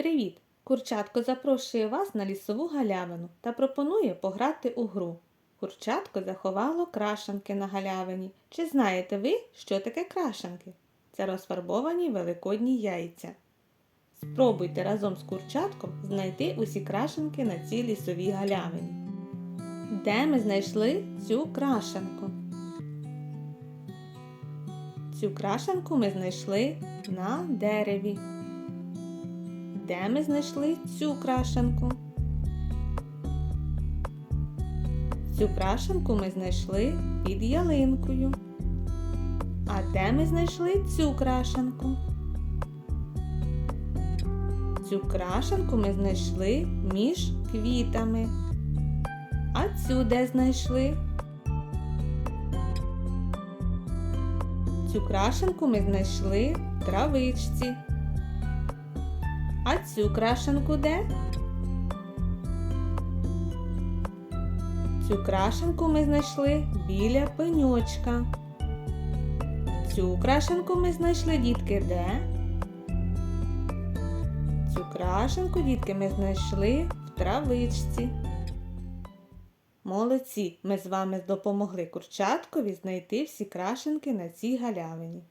Привіт! Курчатко запрошує вас на лісову галявину та пропонує пограти у гру. Курчатко заховало крашанки на галявині. Чи знаєте ви, що таке крашанки? Це розфарбовані великодні яйця. Спробуйте разом з курчатком знайти усі крашенки на цій лісовій галявині. Де ми знайшли цю крашенку? Цю крашенку ми знайшли на дереві. Де ми знайшли цю крашенку? Цю крашенку ми знайшли під ялинкою. А де ми знайшли цю крашенку? Цю крашенку ми знайшли між квітами. А цю де знайшли? Цю крашенку ми знайшли в травичці. А цю крашенку де? Цю крашенку ми знайшли біля пеньочка. Цю крашенку ми знайшли, дітки, де? Цю крашенку, дітки, ми знайшли в травичці. Молодці, ми з вами допомогли курчаткові знайти всі крашенки на цій галявині.